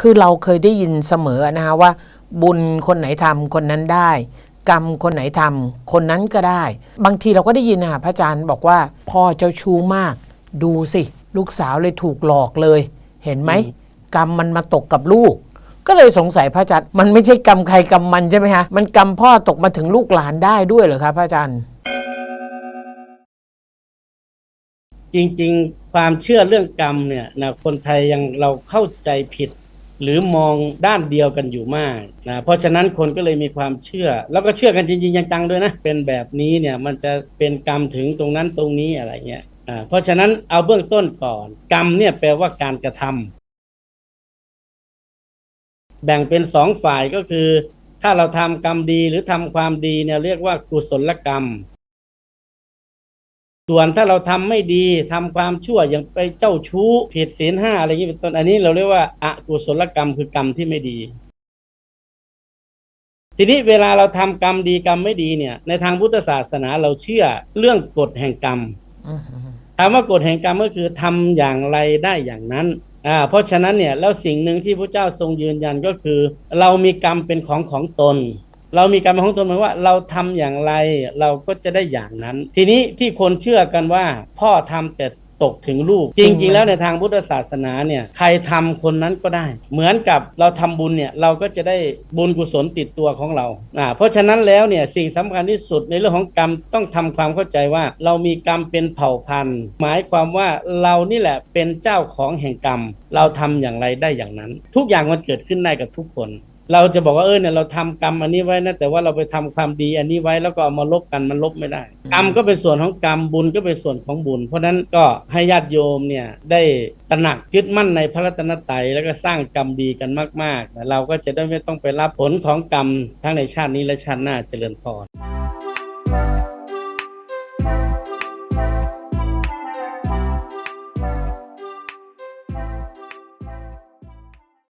คือเราเคยได้ยินเสมอนะคะว่า บุญคนไหนทำคนนั้นได้ กรรมคนไหนทำคนนั้นก็ได้ บางทีเราก็ได้ยินนะคะพระอาจารย์บอกว่าพ่อเจ้าชู้มาก ดูสิ ลูกสาวเลยถูกหลอกเลย เห็นไหมกรรมมันมาตกกับลูก ก็เลยสงสัยพระอาจารย์มันไม่ใช่กรรมใครกรรมมันใช่ไหมคะมันกรรมพ่อตกมาถึงลูกหลานได้ด้วยเหรอคะพระอาจารย์จริง ๆ ความเชื่อเรื่องกรรมเนี่ยนะคนไทยยังเราเข้าใจผิด หรือมองด้านเดียวกันอยู่มากนะเพราะฉะนั้นคนก็เลยมีความเชื่อ แล้วก็เชื่อกันจริงๆจังๆด้วยนะเป็นแบบนี้เนี่ยมันจะเป็นกรรมถึงตรงนั้นตรงนี้อะไรเงี้ยอ่าเพราะฉะนั้นเอาเบื้องต้นก่อน กรรมเนี่ยแปลว่าการกระทำแบ่งเป็นสองฝ่ายก็คือ ถ้าเราทำกรรมดีหรือทำความดีเนี่ยเรียกว่ากุศลกรรม ส่วนถ้าเราทำไม่ดีทำความชั่วอย่างไปเจ้าชู้ผิดศีลห้าอะไรอย่างนี้เป็นต้นอันนี้เราเรียกว่าอกุศลกรรมคือกรรมที่ไม่ดี ทีนี้เวลาเราทำกรรมดีกรรมไม่ดีเนี่ย ในทางพุทธศาสนาเราเชื่อเรื่องกฎแห่งกรรมถามว่ากฎแห่งกรรมก็คือทำอย่างไรได้อย่างนั้นอ่าเพราะฉะนั้นเนี่ยแล้วสิ่งหนึ่งที่พระเจ้าทรงยืนยันก็คือ เรามีกรรมเป็นของของตน เรามีกรรมเป็นของตนหมายว่า เราทำอย่างไรเราก็จะได้อย่างนั้น ทีนี้ที่คนเชื่อกันว่า พ่อทำแต่ตกถึงลูก จริง ๆ แล้วในทางพุทธศาสนาเนี่ยใครทำคนนั้นก็ได้ เหมือนกับเราทำบุญเนี่ยเราก็จะได้บุญกุศลติดตัวของเราอ่าเพราะฉะนั้นแล้วเนี่ยสิ่งสำคัญที่สุดในเรื่องของกรรมต้องทำความเข้าใจว่า เรามีกรรมเป็นเผ่าพันธุ์ หมายความว่าเรานี่แหละเป็นเจ้าของแห่งกรรม เราทำอย่างไรได้อย่างนั้น ทุกอย่างมันเกิดขึ้นได้กับทุกคน เราจะบอกว่าเออเนี่ยเราทำกรรมอันนี้ไว้นะแต่ว่าเราไปทำความดีอันนี้ไว้แล้วก็เอามาลบกันมันลบไม่ได้ กรรมก็เป็นส่วนของกรรมบุญก็เป็นส่วนของบุญ เพราะฉะนั้นก็ให้ญาติโยมเนี่ยได้ตระหนักยึดมั่นในพระรัตนตรัยแล้วก็สร้างกรรมดีกันมากๆเราก็จะได้ไม่ต้องไปรับผลของกรรมทั้งในชาตินี้และชาติหน้าเจริญพร